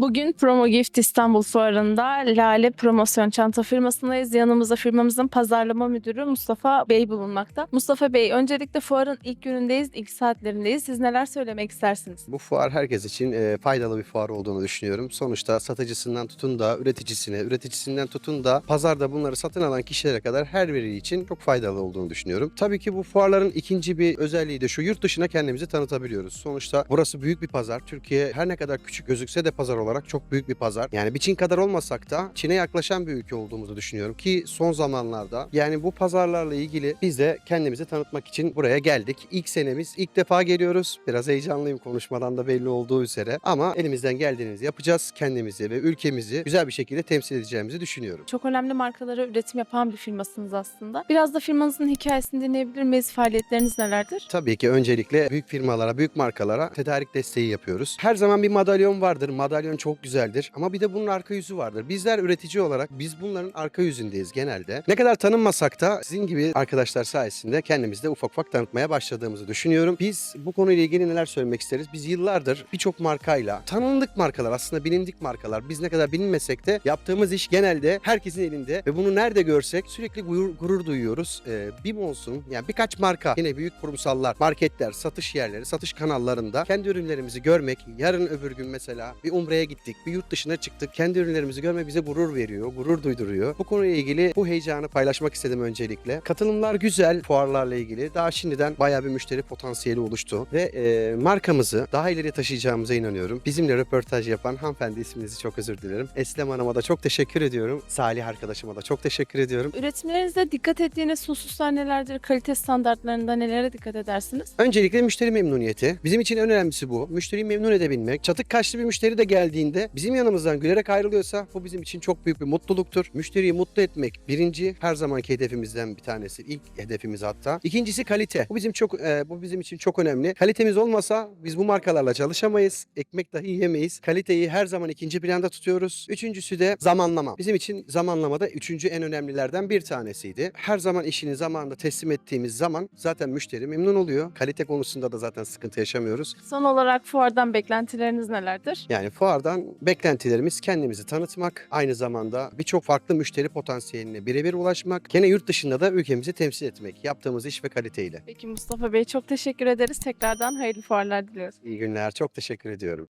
Bugün Promo Gift İstanbul Fuarı'nda Lale Promosyon Çanta firmasındayız. Yanımızda firmamızın pazarlama müdürü Mustafa Bey bulunmakta. Mustafa Bey, öncelikle fuarın ilk günündeyiz, ilk saatlerindeyiz. Siz neler söylemek istersiniz? Bu fuar herkes için e, faydalı bir fuar olduğunu düşünüyorum. Sonuçta satıcısından tutun da üreticisine, üreticisinden tutun da pazarda bunları satın alan kişilere kadar her biri için çok faydalı olduğunu düşünüyorum. Tabii ki bu fuarların ikinci bir özelliği de şu yurt dışına kendimizi tanıtabiliyoruz. Sonuçta burası büyük bir pazar. Türkiye her ne kadar küçük gözükse de pazar olarak çok büyük bir pazar. Yani bir Çin kadar olmasak da Çin'e yaklaşan bir ülke olduğumuzu düşünüyorum ki son zamanlarda yani bu pazarlarla ilgili biz de kendimizi tanıtmak için buraya geldik. İlk senemiz ilk defa geliyoruz. Biraz heyecanlıyım konuşmadan da belli olduğu üzere ama elimizden geldiğinizi yapacağız. Kendimizi ve ülkemizi güzel bir şekilde temsil edeceğimizi düşünüyorum. Çok önemli markalara üretim yapan bir firmasınız aslında. Biraz da firmanızın hikayesini dinleyebilir miyiz? Faaliyetleriniz nelerdir? Tabii ki öncelikle büyük firmalara, büyük markalara tedarik desteği yapıyoruz. Her zaman bir madalyon vardır. Madalyon çok güzeldir ama bir de bunun arka yüzü vardır. Bizler üretici olarak biz bunların arka yüzündeyiz genelde. Ne kadar tanınmasak da sizin gibi arkadaşlar sayesinde kendimizi de ufak ufak tanıtmaya başladığımızı düşünüyorum. Biz bu konuyla ilgili neler söylemek isteriz? Biz yıllardır birçok markayla, tanındık markalar aslında bilindik markalar. Biz ne kadar bilinmesek de yaptığımız iş genelde herkesin elinde ve bunu nerede görsek sürekli gurur, gurur duyuyoruz. Ee, BİM yani birkaç marka yine büyük kurumsallar, marketler, satış yerleri, satış kanallarında kendi ürünlerimizi görmek, yarın öbür gün mesela bir umreye gittik, bir yurt dışına çıktık. Kendi ürünlerimizi görmek bize gurur veriyor, gurur duyduruyor. Bu konuyla ilgili bu heyecanı paylaşmak istedim öncelikle. Katılımlar güzel fuarlarla ilgili. Daha şimdiden bayağı bir müşteri potansiyeli oluştu ve e, markamızı daha ileri taşıyacağımıza inanıyorum. Bizimle röportaj yapan hanımefendi isminizi çok özür dilerim. Eslem Hanım'a da çok teşekkür ediyorum. Salih arkadaşıma da çok teşekkür ediyorum. Üretimlerinizde dikkat ettiğiniz hususlar nelerdir? Kalite standartlarında nelere dikkat edersiniz? Öncelikle müşteri memnuniyeti. Bizim için en önemlisi bu. Müşteriyi memnun edebilmek. Çatık kaşlı bir müşteri de geldiğinde bizim yanımızdan gülerek ayrılıyorsa bu bizim için çok büyük bir mutluluktur. Müşteriyi mutlu etmek birinci her zamanki hedefimizden bir tanesi. İlk hedefimiz hatta. İkincisi kalite. Bu bizim çok e, bu bizim için çok önemli. Kalitemiz olmasa biz bu markalarla çalışamayız. Ekmek dahi yemeyiz. Kaliteyi her zaman ikinci planda tutuyoruz. Üçüncüsü de zamanlama. Bizim için zamanlama da üçüncü en önemlilerden bir tanesiydi. Her zaman işini zamanında teslim ettiğimiz zaman zaten müşteri memnun oluyor. Kalite konusunda da zaten sıkıntı yaşamıyoruz. Son olarak fuardan beklentileriniz nelerdir? Yani fuardan beklentilerimiz kendimizi tanıtmak, aynı zamanda birçok farklı müşteri potansiyeline birebir ulaşmak, gene yurt dışında da ülkemizi temsil etmek yaptığımız iş ve kaliteyle. Peki Mustafa Bey çok teşekkür ederiz. Tekrardan hayırlı fuarlar diliyoruz. İyi günler, çok teşekkür ediyorum.